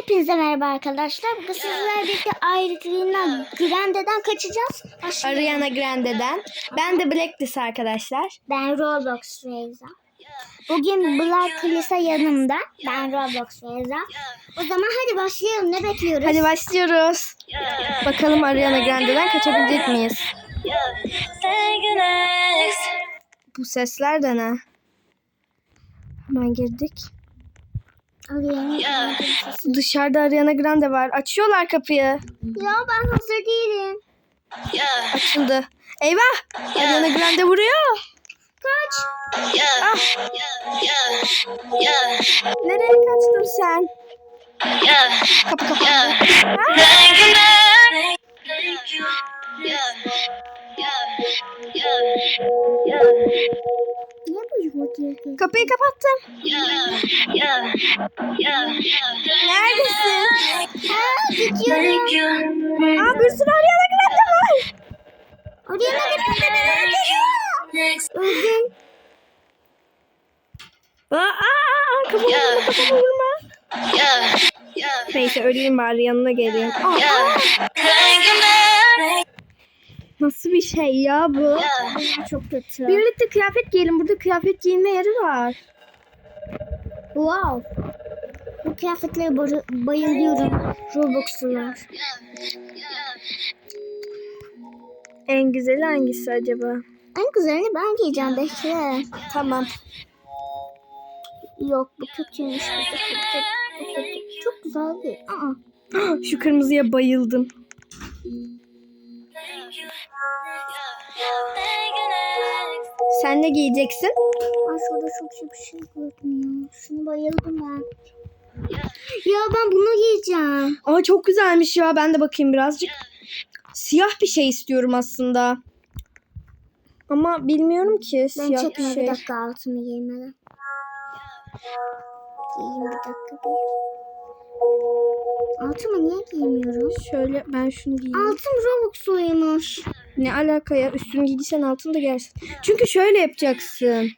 Hepinize merhaba arkadaşlar. Bugün sizlerle birlikte ayrıcılığından Grande'den kaçacağız. Başlayalım. Ariana Grande'den. Ben de Blacklist arkadaşlar. Ben Roblox Reza. Bugün Black Lisa yanımda. Ben Roblox Reza. O zaman hadi başlayalım. Ne bekliyoruz? Hadi başlıyoruz. Bakalım Ariana Grande'den kaçabilecek miyiz? Bu sesler de ne? Hemen girdik. Dışarıda Ariana Grande var. Açıyorlar kapıyı. Ya ben hazır değilim. Açıldı. Eyvah! Ariana Grande vuruyor. Kaç. Ah! Nereye kaçtın sen? Kapı kapandı. Niye bu yumurtayı Kapıyı kapattım. Neredesin? Ha gidiyorum. Aa bir sürü Ariana Grande var. Oraya ne Öldüm. Aa, aa, kafamı vurma, kafamı vurma. Neyse öleyim bari yanına geleyim. Aa, nasıl bir şey ya bu? Çok kötü. Birlikte kıyafet giyelim. Burada kıyafet giyinme yeri var. Wow. Bu kıyafetlere bar- bayılıyorum. Robux'lular. En güzeli hangisi acaba? En güzelini ben giyeceğim bekle. Tamam. Yok bu kötüymüş. Bu kötü. Bu kötü. Çok güzel değil. Aa. Şu kırmızıya bayıldım. Sen ne giyeceksin? Ben şurada çok iyi bir şey gördüm ya. Şunu bayıldım ben. Ya ben bunu giyeceğim. Aa çok güzelmiş ya. Ben de bakayım birazcık. Siyah bir şey istiyorum aslında. Ama bilmiyorum ki Ben siyah bir şey. bir dakika altımı giymeden. Giyeyim bir dakika bir. Altımı niye giymiyorum? Şöyle ben şunu giyeyim. Altım Robux'luymuş. Ne alaka ya? Üstünü giysen altını da giyersin. Çünkü şöyle yapacaksın.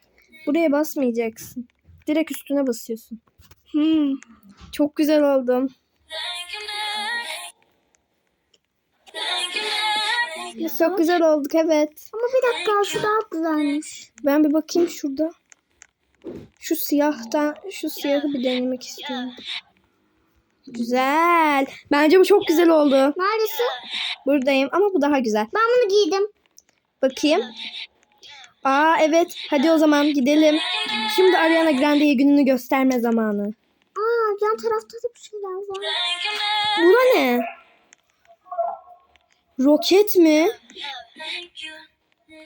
Buraya basmayacaksın. Direkt üstüne basıyorsun. Hmm. Çok güzel oldum. Çok güzel olduk evet. Ama bir dakika şu daha güzelmiş. Ben bir bakayım şurada. Şu siyahtan şu siyahı bir denemek istiyorum. Güzel. Bence bu çok güzel oldu. Neredesin? Buradayım ama bu daha güzel. Ben bunu giydim. Bakayım. Aa evet. Hadi o zaman gidelim. Şimdi Ariana Grande'ye gününü gösterme zamanı. Aa yan tarafta da bir şeyler var. Bu da ne? Roket mi?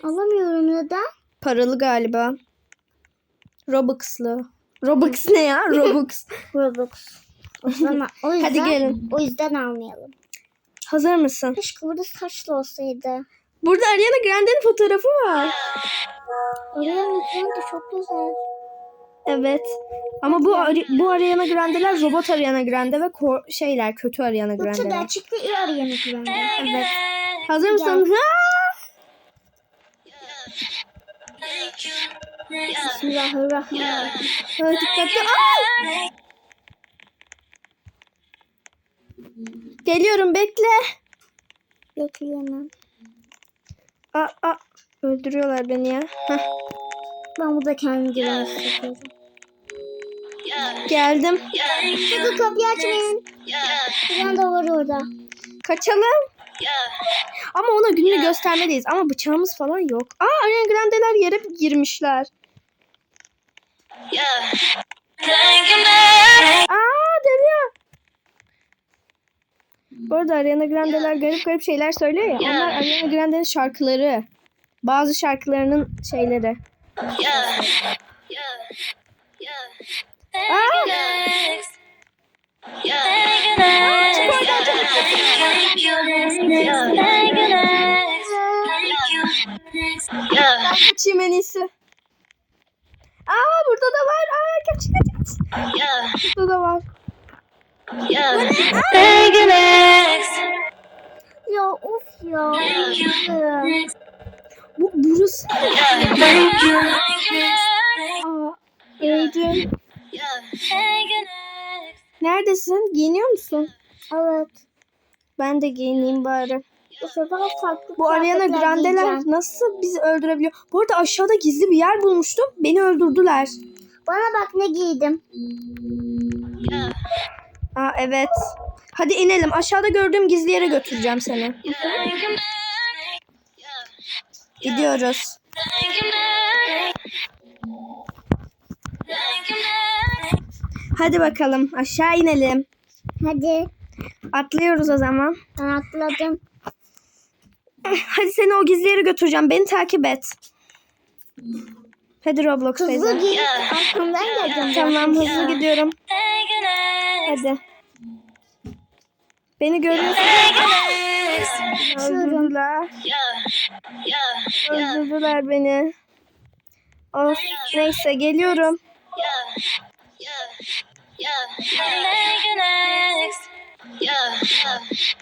Alamıyorum neden? Paralı galiba. Robux'lı. Robux ne ya? Robux. Robux. O yüzden, Hadi gelin. O yüzden almayalım. Hazır mısın? Keşke burada saçlı olsaydı. Burada Ariana Grande'nin fotoğrafı var. Mikron da çok güzel. Evet. Ama bu Ari- bu Ariana Grande'ler robot Ariana Grande ve şeyler kötü Ariana Yoksa Grande'ler. gerçekte iyi arayan mikron. Evet. Hazır mısın? Ha! Bismillahirrahmanirrahim. Dikkatli. Aa! Geliyorum bekle. Bekleyemem. Aa, aa. Öldürüyorlar beni ya. Heh, Ben burada kendimi güven hissediyorum. geldim. Sakın kapıyı açmayın. Bir anda var orada. Kaçalım. Ama ona gününü göstermeliyiz. Ama bıçağımız falan yok. Aa Ariana Grande'ler yere girmişler. Aa dönüyor. Bu arada Ariana Grande'ler garip garip şeyler söylüyor ya. Onlar Ariana Grande'nin şarkıları. Bazı şarkılarının şeyleri. Aa! İyisi. Aa burada da var. Aa kaç kaç kaç. Burada da var. Ya of ya. Bu burası. Aa öldüm. Neredesin? Giyiniyor musun? Evet. Ben de giyineyim bari. Bu sefer farklı Bu Ariana kıyafetler Grande'ler giyeceğim. nasıl bizi öldürebiliyor? Bu arada aşağıda gizli bir yer bulmuştum. Beni öldürdüler. Bana bak ne giydim. Aa evet. Hadi inelim. Aşağıda gördüğüm gizli yere götüreceğim seni. Gidiyoruz. Hadi bakalım aşağı inelim. Hadi. Atlıyoruz o zaman. Ben atladım. Hadi seni o gizli yere götüreceğim. Beni takip et. Hadi Roblox Hızlı teyze. giy. Arkamdan geleceğim. Tamam hızlı gidiyorum. Hadi. Beni görüyorsun. Öldürdüler. Öldürdüler beni. Of neyse geliyorum.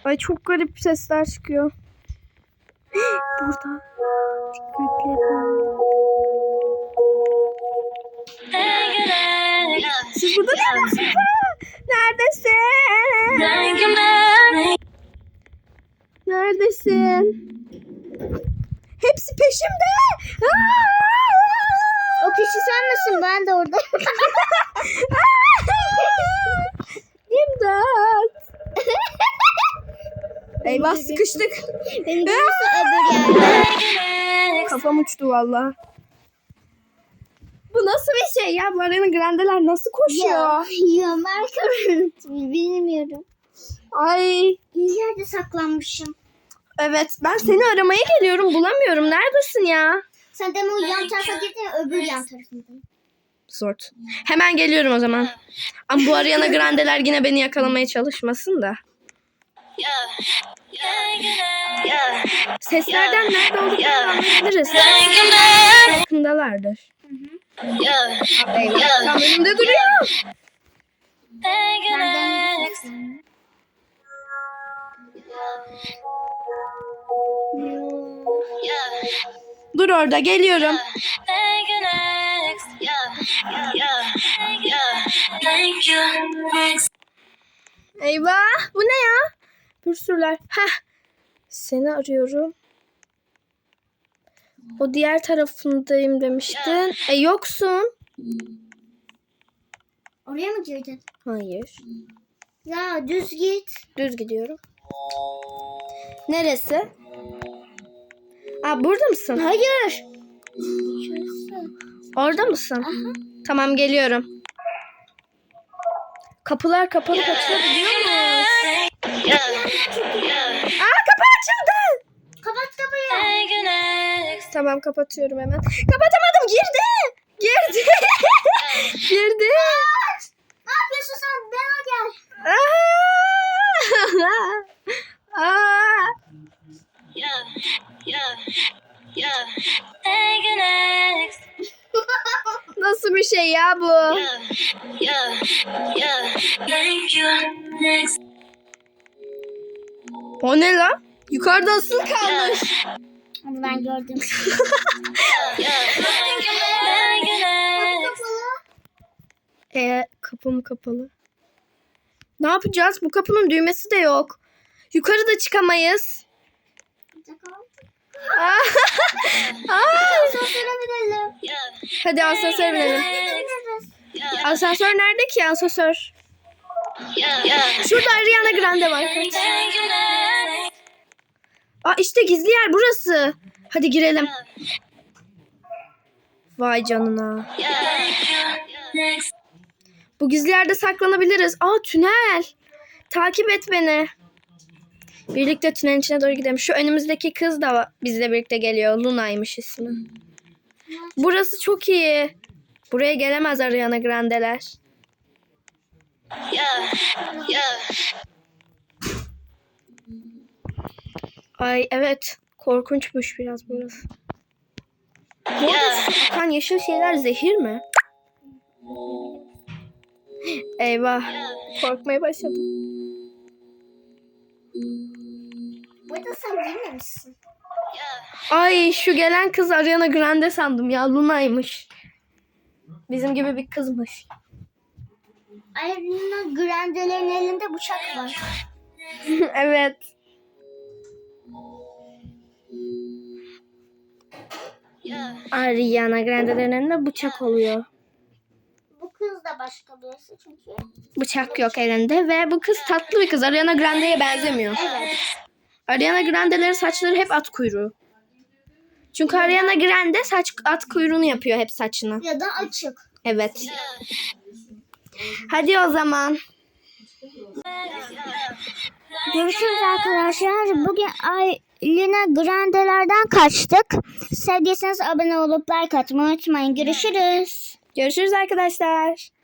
Ay çok garip sesler çıkıyor. Burada. Dikkatli. Siz burada ne yapıyorsunuz? Neredesin? Neredesin? Hepsi peşimde. O kişi sen misin? Ben de orada. İmdat. Eyvah sıkıştık. Beni görürse öbür yerde. Kafam uçtu valla. Şey ya? Bu Ariana Grande'ler nasıl koşuyor? Ya, ya marka bilmiyorum. Ay. Bir yerde saklanmışım. Evet ben seni aramaya geliyorum bulamıyorum. Neredesin ya? Sen de o yan tarafa gittin öbür yan tarafındayım. Zort. Hemen geliyorum o zaman. Ama bu Ariana Grande'ler yine beni yakalamaya çalışmasın da. Seslerden nerede olduklarını anlayabiliriz. Yakındalardır. Eyvah. Önümde duruyor. Dur orada geliyorum. Eyvah bu ne ya? Bürsürler. Heh. Seni arıyorum. O diğer tarafındayım demiştin. E yoksun. Oraya mı girdin? Hayır. Ya düz git. Düz gidiyorum. Neresi? Aa burada mısın? Hayır. Şurası. Orada mısın? Tamam geliyorum. Kapılar kapalı kaçabiliyor muyuz? Aa kapı açıldı. Kapat kapıyı. Tamam kapatıyorum hemen. Kapatamadım girdi. Girdi. girdi. Ne yapıyorsun sen? Bana gel. Aa! Aa! Nasıl bir şey ya bu? O ne lan? Yukarıda asıl kalmış. Onu ben gördüm. E kapım kapalı. Ne yapacağız? Bu kapının düğmesi de yok. Yukarı da çıkamayız. Aa! Aa! Asansöre binelim. Hadi asansör binelim. Bineriz. Asansör nerede ki asansör? Şurada Ariana Grande var. Aa işte gizli yer burası. Hadi girelim. Vay canına. Bu gizli yerde saklanabiliriz. Aa tünel. Takip et beni. Birlikte tünelin içine doğru gidelim. Şu önümüzdeki kız da bizle birlikte geliyor. Luna'ymış ismi. Burası çok iyi. Buraya gelemez Ariana Grande'ler. Ay evet. Korkunçmuş biraz burası. Bu arada şu akan yeşil şeyler zehir mi? Eyvah. Korkmaya başladım. Burada sen giymemişsin. Ay şu gelen kız Ariana Grande sandım ya. Luna'ymış. Bizim gibi bir kızmış. Ariana Grande'lerin elinde bıçak var. evet. Ariana Grande'lerin elinde bıçak oluyor. Bu kız da başka birisi çünkü. Bıçak yok elinde ve bu kız tatlı bir kız. Ariana Grande'ye benzemiyor. Evet. Ariana Grande'lerin saçları hep at kuyruğu. Çünkü Ariana Grande saç at kuyruğunu yapıyor hep saçını. Ya da açık. Evet. Hadi o zaman. Görüşürüz arkadaşlar. Bugün Ariana Grande'lerden kaçtık. Sevdiyseniz abone olup like atmayı unutmayın. Görüşürüz. Görüşürüz arkadaşlar.